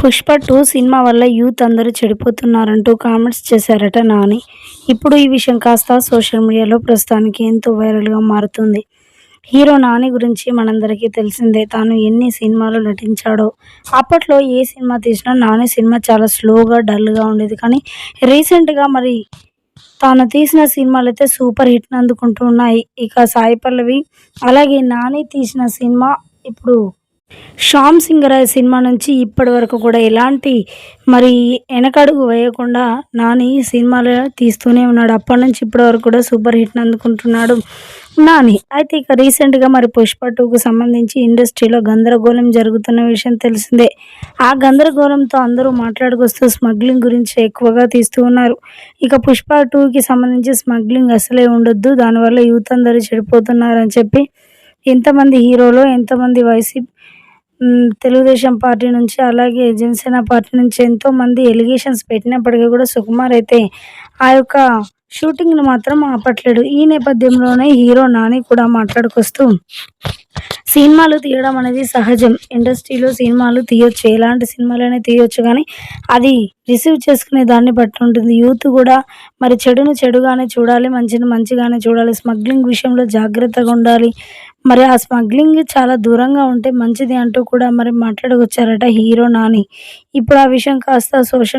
Pushpa two సినిమా వల్ల youth అందరూ చెడిపోతున్నారంటూ కామెంట్స్ చేశారట నాని. ఇప్పుడు ఈ విషయం కాస్త సోషల్ మీడియాలో ప్రస్తుతానికి ఎంతో వైరల్గా మారుతుంది. హీరో నాని గురించి మనందరికీ తెలిసిందే తాను ఎన్ని సినిమాలు నటించాడో. అప్పట్లో ఏ సినిమా తీసినా నాని సినిమా చాలా స్లోగా డల్గా ఉండేది. కానీ రీసెంట్గా మరి తాను తీసిన సినిమాలు అయితే సూపర్ హిట్ అందుకుంటూ ఉన్నాయి. ఇక సాయి పల్లవి అలాగే నాని తీసిన సినిమా ఇప్పుడు శ్యామ్ సింగరాజ్ సినిమా నుంచి ఇప్పటి వరకు కూడా ఎలాంటి మరి వెనకడుగు వేయకుండా నాని సినిమాలు తీస్తూనే ఉన్నాడు. అప్పటి నుంచి ఇప్పటి వరకు కూడా సూపర్ హిట్ని అందుకుంటున్నాడు నాని. అయితే ఇక రీసెంట్గా మరి పుష్ప టూకు సంబంధించి ఇండస్ట్రీలో గందరగోళం జరుగుతున్న విషయం తెలిసిందే. ఆ గందరగోళంతో అందరూ మాట్లాడుకొస్తూ స్మగ్లింగ్ గురించి ఎక్కువగా తీస్తూ ఉన్నారు. ఇక పుష్ప టూకి సంబంధించి స్మగ్లింగ్ అసలే ఉండొద్దు దానివల్ల యూత్ అందరూ చెడిపోతున్నారని చెప్పి ఎంతమంది హీరోలు ఎంతమంది వైసీపీ తెలుగుదేశం పార్టీ నుంచి అలాగే జనసేన పార్టీ నుంచి ఎంతోమంది ఎలిగేషన్స్ పెట్టినప్పటికీ కూడా సుకుమార్ అయితే ఆ యొక్క షూటింగ్ను మాత్రం ఆపట్లేడు. ఈ నేపథ్యంలోనే హీరో నాని కూడా మాట్లాడుకొస్తూ సినిమాలు తీయడం అనేది సహజం. ఇండస్ట్రీలో సినిమాలు తీయొచ్చు ఎలాంటి సినిమాలైనా తీయొచ్చు కానీ అది రిసీవ్ చేసుకునే దాన్ని బట్టి ఉంటుంది. యూత్ కూడా మరి చెడును చెడుగానే చూడాలి మంచిని మంచిగానే చూడాలి స్మగ్లింగ్ విషయంలో జాగ్రత్తగా ఉండాలి మరి ఆ స్మగ్లింగ్ చాలా దూరంగా ఉంటే మంచిది అంటూ కూడా మరి మాట్లాడుకొచ్చారట హీరో నాని. ఇప్పుడు ఆ విషయం కాస్త సోషల్